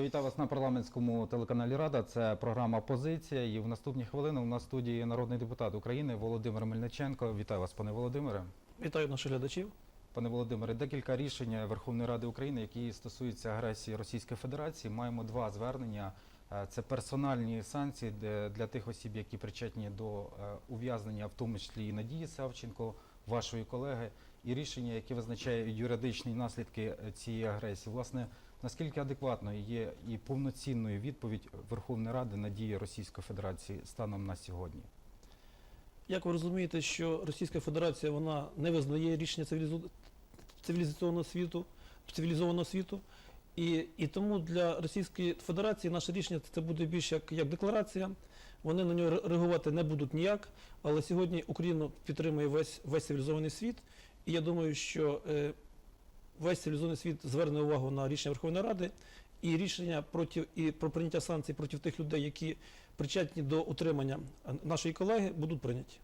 Я вітаю вас на парламентському телеканалі Рада. Це програма Позиція. І в наступні хвилини у нас в студії народний депутат України Володимир Мельниченко. Вітаю вас, пане Володимире. Вітаю наших глядачів. Пане Володимире, декілька рішень Верховної Ради України, які стосуються агресії Російської Федерації. Маємо два звернення. Е, Це персональні санкції для тих осіб, які причетні до е, ув'язнення, в тому числі і Надії Савченко, вашої колеги, і рішення, яке визначає юридичні наслідки е, цієї агресії. Власне, наскільки адекватною є і повноцінною відповідь Верховної Ради на дії Російської Федерації станом на сьогодні? Як ви розумієте, що Російська Федерація вона не визнає рішення цивілізаційного світу, цивілізованого світу. І, і тому для Російської Федерації наше рішення це буде більш як, як декларація. Вони на нього реагувати не будуть ніяк. Але сьогодні Україну підтримує весь, весь цивілізований світ. І я думаю, що е, весь цивілізований світ зверне увагу на рішення Верховної Ради і рішення проти і про прийняття санкцій проти тих людей, які причетні до утримання нашої колеги, будуть прийняті.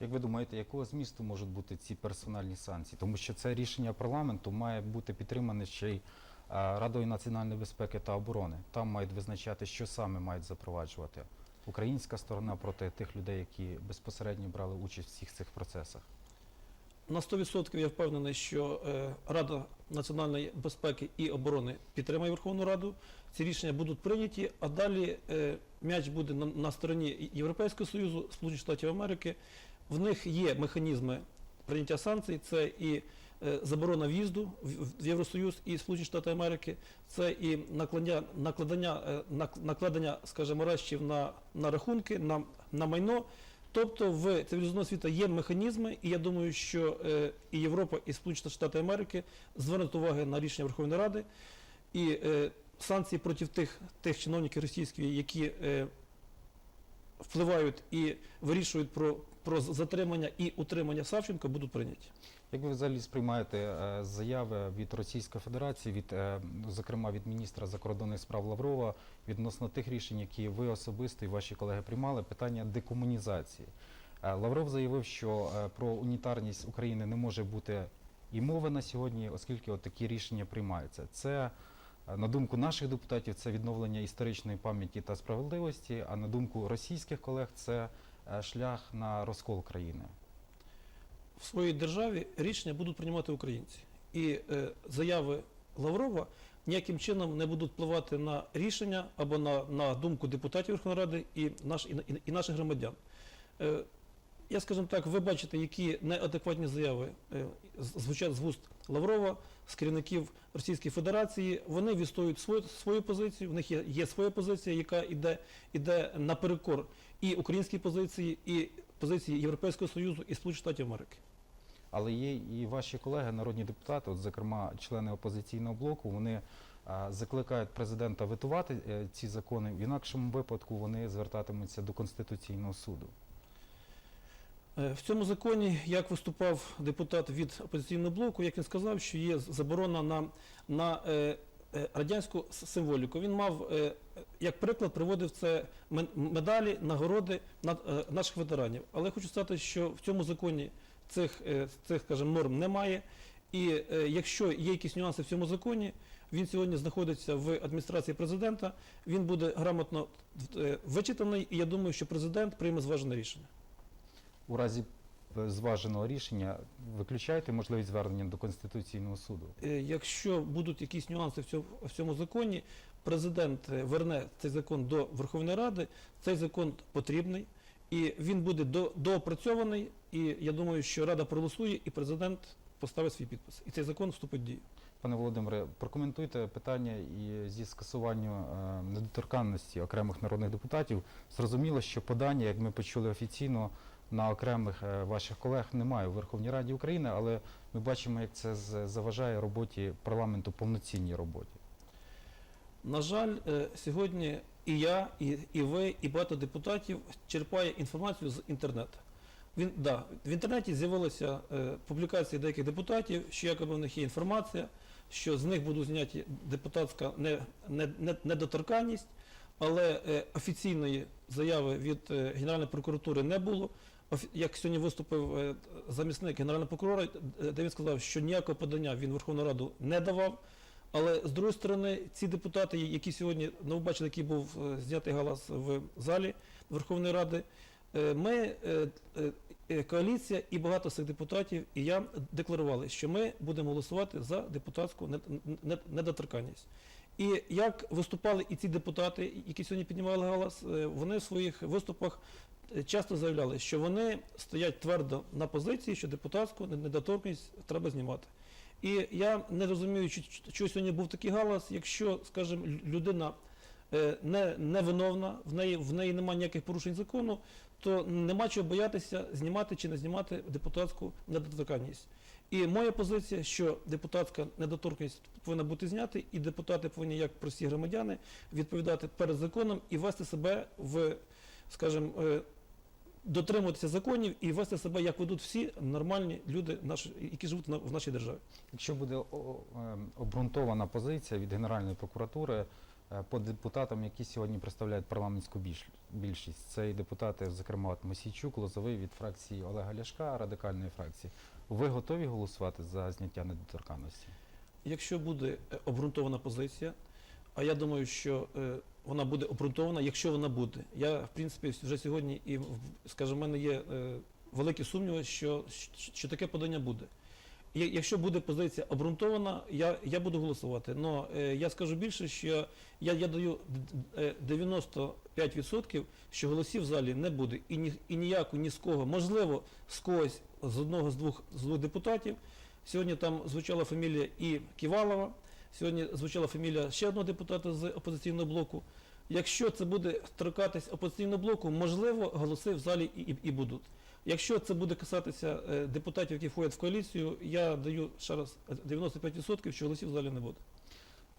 Як ви думаєте, якого змісту можуть бути ці персональні санкції? Тому що це рішення парламенту має бути підтримане ще й Радою національної безпеки та оборони. Там мають визначати, що саме мають запроваджувати українська сторона проти тих людей, які безпосередньо брали участь в всіх цих процесах. На 100% я впевнений, що е, Рада національної безпеки і оборони підтримає Верховну Раду. Ці рішення будуть прийняті, а далі е, м'яч буде на, стороні Європейського Союзу, Сполучених Штатів Америки. В них є механізми прийняття санкцій. Це і е, заборона в'їзду в- Євросоюз і Сполучені Штати Америки, це і накладення, накладення, нак- накладення скажімо, арештів на, на рахунки, на, на майно. Тобто в цивілізованого світу є механізми, і я думаю, що е, і Європа, і Сполучені Штати Америки звернуть увагу на рішення Верховної Ради і е, санкції проти тих, тих чиновників російських, які е, впливають і вирішують про, про затримання і утримання Савченко, будуть прийняті. Як ви взагалі сприймаєте е, заяви від Російської Федерації, від е, зокрема від міністра закордонних справ Лаврова відносно тих рішень, які ви особисто і ваші колеги приймали, питання декомунізації? Е, Лавров заявив, що про унітарність України не може бути і мови на сьогодні, оскільки от такі рішення приймаються. Це на думку наших депутатів, це відновлення історичної пам'яті та справедливості. А на думку російських колег, це шлях на розкол країни. В своїй державі рішення будуть приймати українці. І е, заяви Лаврова ніяким чином не будуть впливати на рішення або на, на думку депутатів Верховної Ради і, наш, і, і, і наших громадян. Е, я, скажімо так, ви бачите, які неадекватні заяви е, звучать з вуст Лаврова, з керівників Російської Федерації. Вони відстоюють свою, свою позицію, в них є, є своя позиція, яка йде, йде наперекор і українській позиції, і позиції Європейського Союзу і Сполучених Штатів Америки. Але є і ваші колеги, народні депутати, от, зокрема члени опозиційного блоку, вони закликають президента витувати е, ці закони. В інакшому випадку вони звертатимуться до Конституційного суду. Е, В цьому законі, як виступав депутат від опозиційного блоку, як він сказав, що є заборона на, на е, е, радянську символіку. Він мав, е, як приклад, приводив це медалі, нагороди на, е, наших ветеранів. Але хочу сказати, що в цьому законі цих, е, цих скажімо, норм немає. І е, якщо є якісь нюанси в цьому законі, він сьогодні знаходиться в адміністрації президента, він буде грамотно е, вичитаний, і я думаю, що президент прийме зважене рішення. У разі зваженого рішення виключаєте можливість звернення до Конституційного суду. Якщо будуть якісь нюанси в цьому, в цьому законі, президент верне цей закон до Верховної Ради. Цей закон потрібний і він буде до, доопрацьований. І я думаю, що Рада проголосує, і президент поставить свій підпис. І цей закон вступить в дію. Пане Володимире, прокоментуйте питання і зі скасуванню е, недоторканності окремих народних депутатів. Зрозуміло, що подання, як ми почули офіційно, на окремих е, ваших колег немає у Верховній Раді України, але ми бачимо, як це заважає роботі парламенту повноцінній роботі. На жаль, е, сьогодні і я, і, і ви, і багато депутатів черпає інформацію з інтернету. Він, да, в інтернеті з'явилися е, публікації деяких депутатів, що якоби в них є інформація, що з них будуть зняті депутатська не, не, не, недоторканність, але е, офіційної заяви від е, Генеральної прокуратури не було. Як сьогодні виступив е, замісник Генерального прокурора, е, де він сказав, що ніякого подання він Верховну Раду не давав. Але з другої сторони, ці депутати, які сьогодні, ну ви бачили, який був е, знятий галас в залі Верховної Ради, е, ми, е, коаліція і багато цих депутатів, і я декларували, що ми будемо голосувати за депутатську нед- нед- недоторканність. І як виступали і ці депутати, які сьогодні піднімали галас, вони в своїх виступах часто заявляли, що вони стоять твердо на позиції, що депутатську недоторкність треба знімати. І я не розумію, чи- чого сьогодні був такий галас, якщо, скажімо, людина е, не, невиновна, в неї, в неї немає ніяких порушень закону, то нема чого боятися знімати чи не знімати депутатську недоторканність. І моя позиція, що депутатська недоторкність повинна бути знята, і депутати повинні, як прості громадяни, відповідати перед законом і вести себе в, скажімо, е, дотримуватися законів і вести себе, як ведуть всі нормальні люди, наші, які живуть на- в нашій державі. Якщо буде ем, обґрунтована позиція від Генеральної прокуратури е, по депутатам, які сьогодні представляють парламентську більш- більшість, це і депутати, зокрема от Мосійчук, Лозовий від фракції Олега Ляшка, радикальної фракції. Ви готові голосувати за зняття недоторканності? Якщо буде е, обґрунтована позиція, а я думаю, що е, вона буде обґрунтована, якщо вона буде. Я, в принципі, вже сьогодні і, скажімо, в мене є е, великі сумніви, що, що, таке подання буде. І Якщо буде позиція обґрунтована, я, я буду голосувати. Но е, я скажу більше, що я, я даю д- д- е, 95%, що голосів в залі не буде. І, ні, і ніяку, ні з кого. Можливо, з когось з одного з двох, з двох депутатів. Сьогодні там звучала фамілія і Ківалова, сьогодні звучала фамілія ще одного депутата з опозиційного блоку. Якщо це буде торкатись опозиційного блоку, можливо, голоси в залі і, і, і будуть. Якщо це буде касатися е, депутатів, які входять в коаліцію, я даю ще раз 95%, що голосів в залі не буде.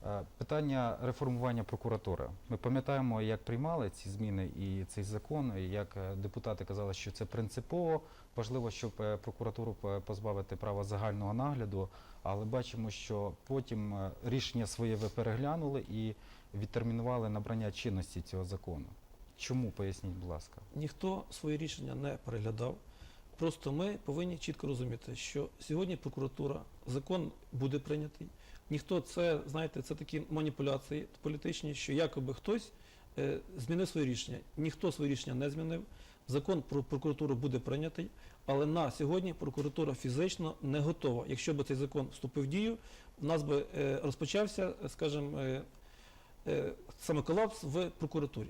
Е, Питання реформування прокуратури. Ми пам'ятаємо, як приймали ці зміни і цей закон, і як е, депутати казали, що це принципово важливо, щоб е, прокуратуру позбавити права загального нагляду. Але бачимо, що потім рішення своє ви переглянули і відтермінували набрання чинності цього закону. Чому поясніть, будь ласка? Ніхто свої рішення не переглядав. Просто ми повинні чітко розуміти, що сьогодні прокуратура, закон буде прийнятий. Ніхто це, знаєте, це такі маніпуляції політичні, що якоби хтось е, змінив своє рішення. Ніхто своє рішення не змінив. Закон про прокуратуру буде прийнятий, але на сьогодні прокуратура фізично не готова. Якщо б цей закон вступив в дію, в нас би е, розпочався, скажімо, е, е, саме колапс в прокуратурі.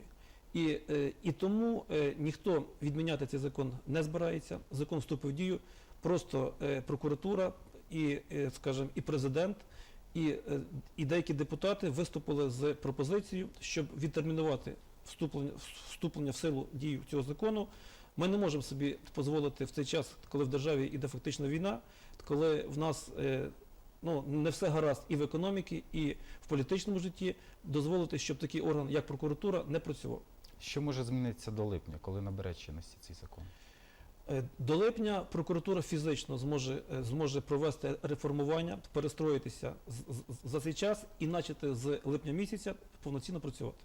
І, е, і тому е, ніхто відміняти цей закон не збирається. Закон вступив в дію. Просто е, прокуратура і, е, скажімо, і президент, і, е, і деякі депутати виступили з пропозицією, щоб відтермінувати вступлення, вступлення в силу дію цього закону. Ми не можемо собі дозволити в цей час, коли в державі іде фактично війна, коли в нас е, ну, не все гаразд і в економіці, і в політичному житті, дозволити, щоб такий орган, як прокуратура, не працював. Що може змінитися до липня, коли набере чинності цей закон? Е, До липня прокуратура фізично зможе, е, зможе провести реформування, перестроїтися за цей час і почати з липня місяця повноцінно працювати.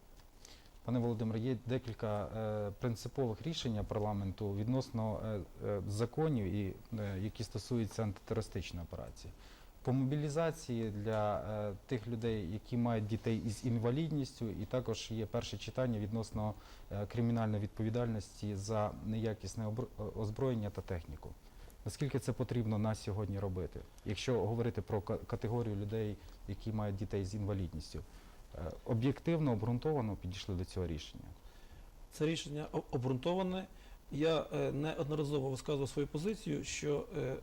Пане Володимире, є декілька е, принципових рішень парламенту відносно е, е, законів, і, е, які стосуються антитерористичної операції. По мобілізації для е, тих людей, які мають дітей із інвалідністю, і також є перше читання відносно е, кримінальної відповідальності за неякісне озброєння та техніку. Наскільки це потрібно на сьогодні робити, якщо говорити про категорію людей, які мають дітей з інвалідністю? Е, об'єктивно, обґрунтовано підійшли до цього рішення. Це рішення обґрунтоване. Я е, неодноразово висказував свою позицію, що е,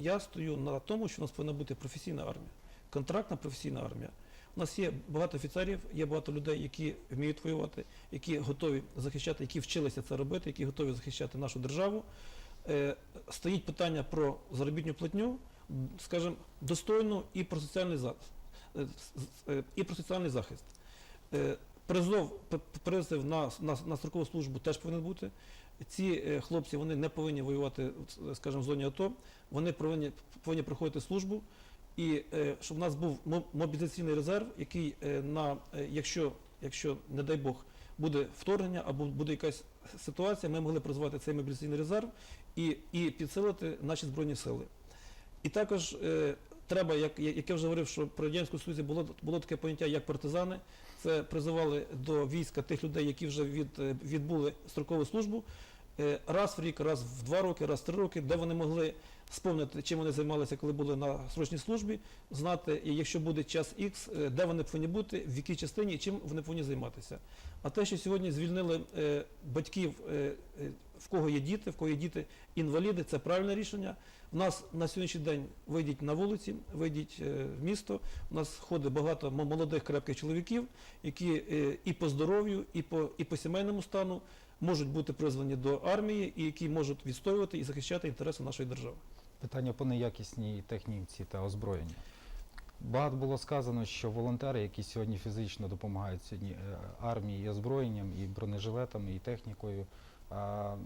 я стою на тому, що у нас повинна бути професійна армія, контрактна професійна армія. У нас є багато офіцерів, є багато людей, які вміють воювати, які готові захищати, які вчилися це робити, які готові захищати нашу державу. Е, Стоїть питання про заробітну платню, скажімо, достойну і про соціальний захист. Е, е, І про соціальний захист. Призов, призив на, на, на строкову службу теж повинен бути. Ці хлопці вони не повинні воювати, скажімо, в зоні АТО, вони повинні, повинні проходити службу. І е, щоб у нас був мобілізаційний резерв, який е, на е, якщо, якщо, не дай Бог, буде вторгнення або буде якась ситуація, ми могли призвати цей мобілізаційний резерв і, і підсилити наші збройні сили. І також е, треба, як, як я вже говорив, що при Радянському Союзі було, було таке поняття, як партизани. Це призивали до війська тих людей, які вже від, відбули строкову службу. Е, Раз в рік, раз в два роки, раз в три роки, де вони могли спомнити, чим вони займалися, коли були на срочній службі, знати, і якщо буде час X, е, де вони повинні бути, в якій частині чим вони повинні займатися. А те, що сьогодні звільнили е, батьків, в кого є діти, в кого є діти інваліди, це правильне рішення. У нас на сьогоднішній день вийдіть на вулиці, вийдіть в місто. У нас ходить багато молодих крепких чоловіків, які і по здоров'ю, і по, і по сімейному стану можуть бути призвані до армії, і які можуть відстоювати і захищати інтереси нашої держави. Питання по неякісній техніці та озброєнні. Багато було сказано, що волонтери, які сьогодні фізично допомагають сьогодні е, армії і озброєнням, і бронежилетами, і технікою,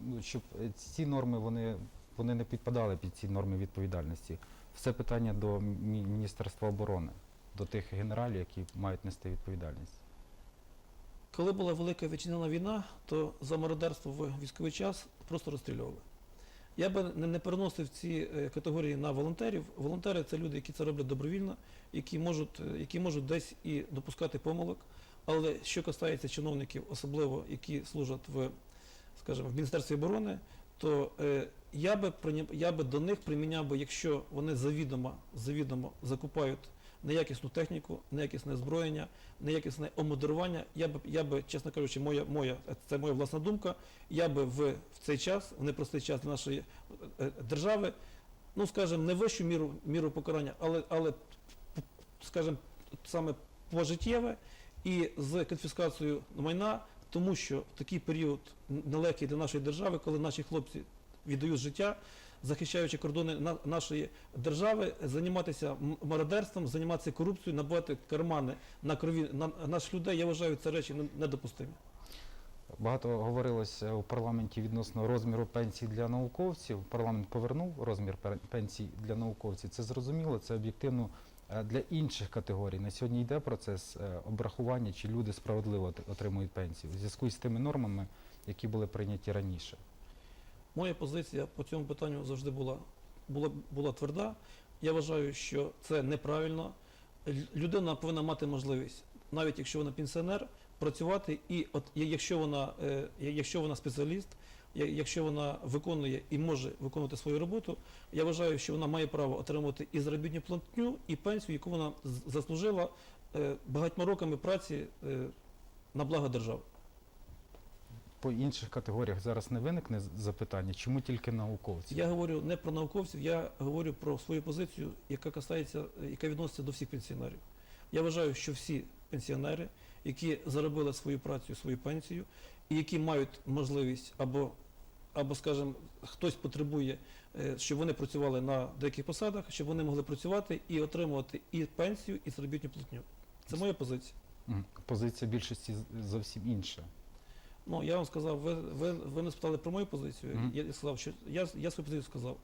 ну, щоб е, ці норми вони, вони не підпадали під ці норми відповідальності. Все питання до Міністерства оборони, до тих генералів, які мають нести відповідальність. Коли була велика вітчизняна війна, то за мародерство в військовий час просто розстрілювали. Я би не, переносив ці е, категорії на волонтерів. Волонтери це люди, які це роблять добровільно, які можуть, е, які можуть десь і допускати помилок. Але що касається чиновників, особливо які служать в, скажімо, в Міністерстві оборони, то е, я би я би до них приміняв би, якщо вони завідомо, завідомо закупають неякісну техніку, неякісне озброєння, неякісне омодерування. Я би, я би, чесно кажучи, моя, моя, це моя власна думка, я би в, в цей час, в непростий час для нашої е, е, держави, ну скажімо, не вищу міру, міру покарання, але, але скажімо, саме пожиттєве і з конфіскацією майна, тому що такий період нелегкий для нашої держави, коли наші хлопці віддають життя, захищаючи кордони на- нашої держави, займатися мародерством, займатися корупцією, набувати кармани на крові на наших людей, я вважаю, це речі не- недопустимі. Багато говорилося у парламенті відносно розміру пенсій для науковців. Парламент повернув розмір пенсій для науковців. Це зрозуміло, це об'єктивно е, для інших категорій. На сьогодні йде процес е, обрахування, чи люди справедливо отримують пенсію у зв'язку з тими нормами, які були прийняті раніше. Моя позиція по цьому питанню завжди була, була, була тверда. Я вважаю, що це неправильно. Людина повинна мати можливість, навіть якщо вона пенсіонер, працювати і от якщо вона, е, якщо вона спеціаліст, якщо вона виконує і може виконувати свою роботу, я вважаю, що вона має право отримувати і заробітну платню, і пенсію, яку вона заслужила е, багатьма роками праці е, на благо держави. По інших категоріях зараз не виникне запитання, чому тільки науковці? Я говорю не про науковців, я говорю про свою позицію, яка касається, яка відноситься до всіх пенсіонерів. Я вважаю, що всі пенсіонери, які заробили свою працю, свою пенсію, і які мають можливість або, або скажімо, хтось потребує, е, щоб вони працювали на деяких посадах, щоб вони могли працювати і отримувати і пенсію, і заробітну платню. Це моя позиція. Позиція більшості зовсім інша. Ну, я вам сказав, ви, ви, ви не спитали про мою позицію. Мгм. Я сказав, що я, я свою позицію сказав.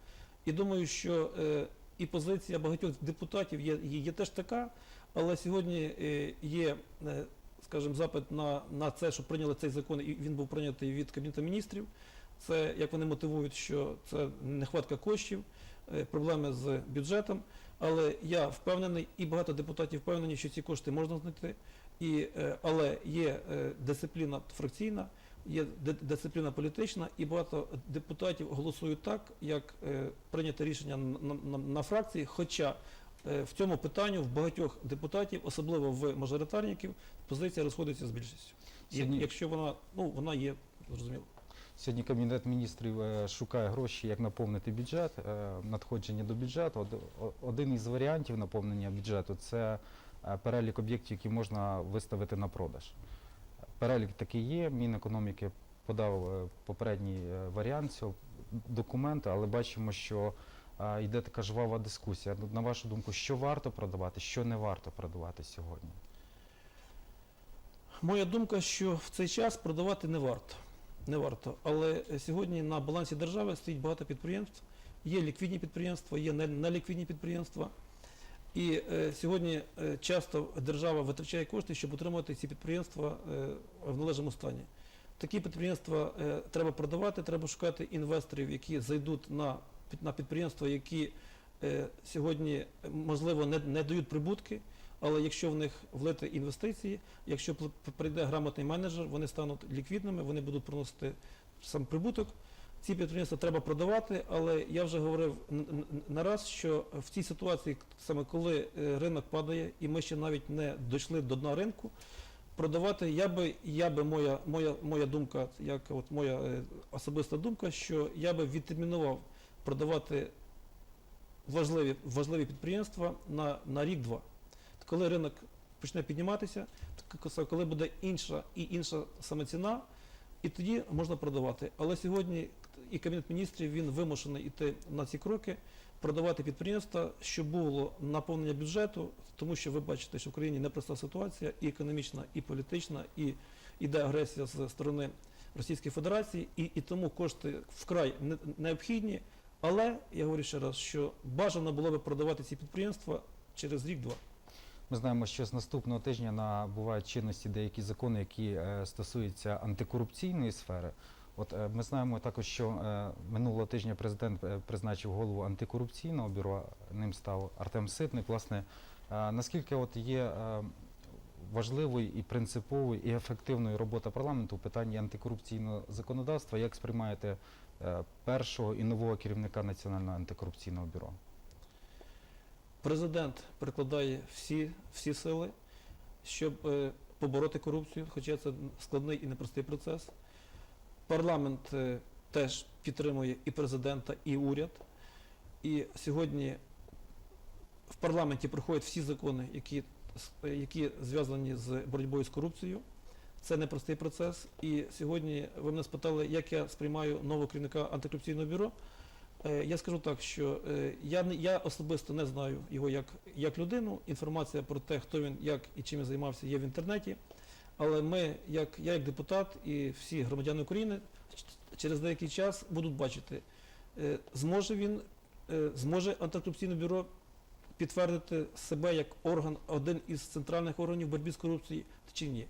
І думаю, що е, і позиція багатьох депутатів є, є, є теж така, але сьогодні е, є, е, скажімо, запит на, на це, щоб прийняли цей закон, і він був прийнятий від Кабінету міністрів. Це як вони мотивують, що це нехватка коштів, е, проблеми з бюджетом. Але я впевнений, і багато депутатів впевнені, що ці кошти можна знайти. І, е, але є е, дисципліна фракційна, є дисципліна політична, і багато депутатів голосують так, як е, прийнято рішення на, на, на фракції. Хоча в цьому питанню в багатьох депутатів, особливо в мажоритарників, позиція розходиться з більшістю. І Якщо вона, ну вона є, зрозуміло. Сьогодні Кабінет міністрів шукає гроші, як наповнити бюджет, надходження до бюджету. Од- Один із варіантів наповнення бюджету це перелік об'єктів, які можна виставити на продаж. Перелік такий є. Мінекономіки подав е, попередній е, варіант цього документу, але бачимо, що е, йде така жвава дискусія. Ну, На вашу думку, що варто продавати, що не варто продавати сьогодні? Моя думка, що в цей час продавати не варто. Не варто. Але е, сьогодні на балансі держави стоїть багато підприємств. Є ліквідні підприємства, є неліквідні підприємства. І е, сьогодні е, часто держава витрачає кошти, щоб утримувати ці підприємства е, в належному стані. Такі підприємства е, треба продавати, треба шукати інвесторів, які зайдуть на, на підприємства, які е, сьогодні, можливо, не, не дають прибутки, але якщо в них влити інвестиції, якщо прийде грамотний менеджер, вони стануть ліквідними, вони будуть приносити сам прибуток. Ці підприємства треба продавати, але я вже говорив не раз, що в цій ситуації, саме коли е, ринок падає, і ми ще навіть не дійшли до дна ринку, продавати я би, я би моя, моя, моя думка, як от моя е, особиста думка, що я би відтермінував продавати важливі, важливі підприємства на, на рік-два. Коли ринок почне підніматися, коли буде інша і інша саме ціна, і тоді можна продавати. Але сьогодні і Кабінет міністрів він вимушений йти на ці кроки, продавати підприємства, щоб було наповнення бюджету, тому що ви бачите, що в Україні непроста ситуація, і економічна, і політична, і іде агресія з сторони Російської Федерації, і, і тому кошти вкрай не- необхідні. Але я говорю ще раз, що бажано було би продавати ці підприємства через рік-два. Ми знаємо, що з наступного тижня набувають чинності деякі закони, які е, стосуються антикорупційної сфери. От е, ми знаємо також, що е, минулого тижня президент е, призначив голову антикорупційного бюро. Ним став Артем Ситник. Власне, наскільки от є важливою і принциповою і ефективною робота парламенту у питанні антикорупційного законодавства, як сприймаєте першого і нового керівника Національного антикорупційного бюро? Президент прикладає всі, всі сили, щоб побороти корупцію, хоча це складний і непростий процес. Парламент е, теж підтримує і президента, і уряд. І сьогодні в парламенті проходять всі закони, які, які зв'язані з боротьбою з корупцією. Це непростий процес. І сьогодні ви мене спитали, як я сприймаю нового керівника антикорупційного бюро. Е, Я скажу так, що е, я, я особисто не знаю його як, як людину. Інформація про те, хто він, як і чим він займався, є в інтернеті. Але ми, як я як депутат і всі громадяни України, через деякий час будуть бачити, е, зможе він, е, зможе антикорупційне бюро підтвердити себе як орган, один із центральних органів боротьби з корупцією чи ні.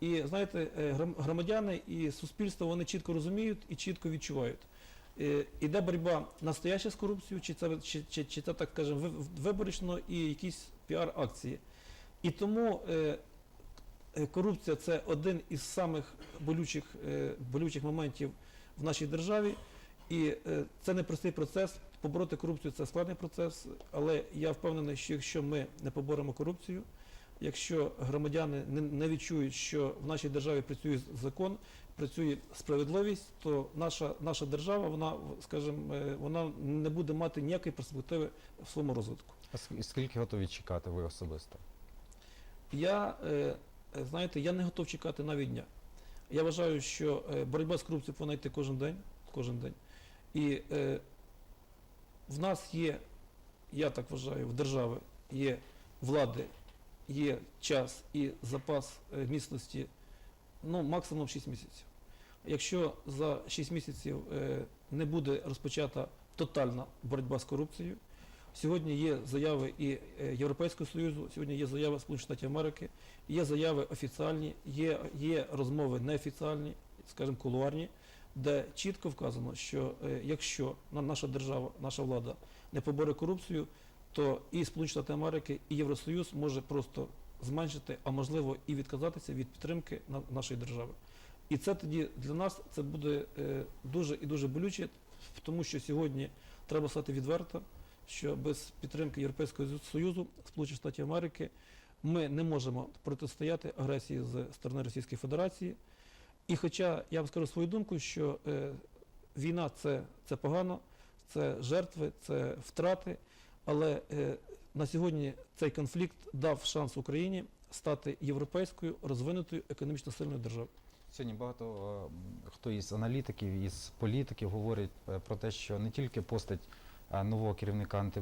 І знаєте, е, громадяни і суспільство вони чітко розуміють і чітко відчувають. Іде боротьба настояща з корупцією, чи це, чи, чи, чи це так скажемо, ви- виборочно і якісь піар-акції. І тому корупція це один із самих болючих, е, болючих моментів в нашій державі. І е, це непростий процес. Побороти корупцію це складний процес, але я впевнений, що якщо ми не поборемо корупцію, якщо громадяни не, відчують, що в нашій державі працює закон, працює справедливість, то наша, наша держава, вона, скажімо, е, вона не буде мати ніякої перспективи в своєму розвитку. А скільки готові чекати ви особисто? Я, е, е, знаєте, я не готов чекати навіть дня. Я вважаю, що е, боротьба з корупцією повинна йти кожен день, кожен день. І е, в нас є, я так вважаю, в держави є влади, є час і запас е, міцності, ну, максимум 6 місяців. Якщо за 6 місяців е, не буде розпочата тотальна боротьба з корупцією, Сьогодні є заяви і е, Європейського Союзу, сьогодні є заяви Сполучених Штатів Америки, є заяви офіціальні, є, є розмови неофіціальні, скажімо, кулуарні, де чітко вказано, що е, якщо наша держава, наша влада не поборе корупцію, то і Сполучені Штати Америки, і Євросоюз може просто зменшити, а можливо і відказатися від підтримки нашої держави. І це тоді для нас це буде е, дуже і дуже болюче, тому що сьогодні треба стати відверто що без підтримки Європейського Союзу, Сполучених Штатів Америки, ми не можемо протистояти агресії з сторони Російської Федерації. І хоча я вам скажу свою думку, що е, війна це, це погано, це жертви, це втрати, але е, на сьогодні цей конфлікт дав шанс Україні стати європейською розвинутою економічно сильною державою. Сьогодні багато е, хто із аналітиків, із політиків говорить е, про те, що не тільки постать нового керівника е,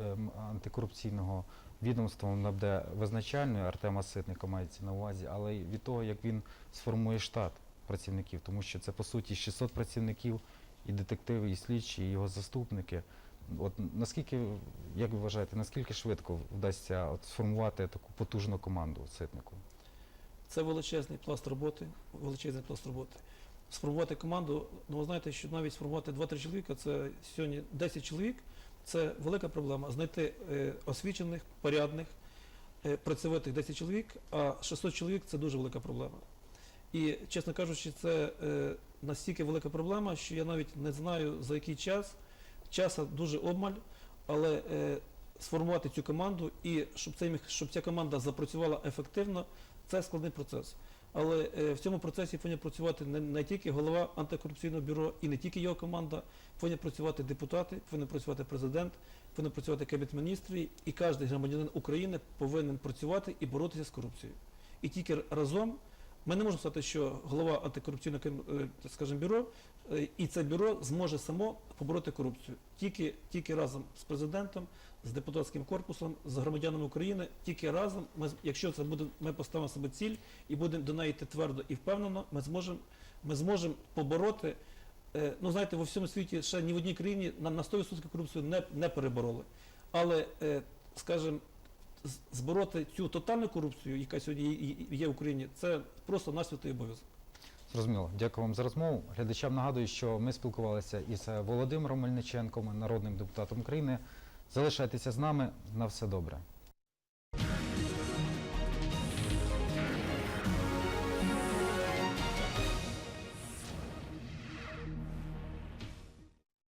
е, антикорупційного відомства вона буде визначальною, Артема Ситника мається на увазі, але й від того, як він сформує штат працівників, тому що це по суті 600 працівників, і детективи, і слідчі, і його заступники. От наскільки, як ви вважаєте, наскільки швидко вдасться от сформувати таку потужну команду Ситнику? Це величезний пласт роботи, величезний пласт роботи. Сформувати команду, ну ви знаєте, що навіть сформувати 2-3 чоловіка, це сьогодні 10 чоловік, це велика проблема. Знайти е, освічених, порядних, е, працьовитих 10 чоловік, а 600 чоловік це дуже велика проблема. І, чесно кажучи, це е, настільки велика проблема, що я навіть не знаю за який час. Часу дуже обмаль, але сформувати цю команду і щоб, мех- щоб ця команда запрацювала ефективно, це складний процес. Але е, в цьому процесі повинні працювати не, тільки голова антикорупційного бюро і не тільки його команда, повинні працювати депутати, повинен працювати президент, повинен працювати кабінет міністрів, і кожен громадянин України повинен працювати і боротися з корупцією. І тільки разом ми не можемо сказати, що голова антикорупційного е, скажімо, бюро е, і це бюро зможе само побороти корупцію. Тільки, тільки разом з президентом, з депутатським корпусом, з громадянами України, тільки разом, ми, якщо це буде, ми поставимо себе ціль і будемо до неї йти твердо і впевнено, ми зможемо ми зможемо побороти. е, Ну, знаєте, во всьому світі ще ні в одній країні на, на 100% корупцію не, не перебороли. Але, е, скажімо, збороти цю тотальну корупцію, яка сьогодні є- в Україні, це просто святий обов'язок. Зрозуміло. Дякую вам за розмову. Глядачам нагадую, що ми спілкувалися із Володимиром Мельниченком, народним депутатом України. Залишайтеся з нами. На все добре.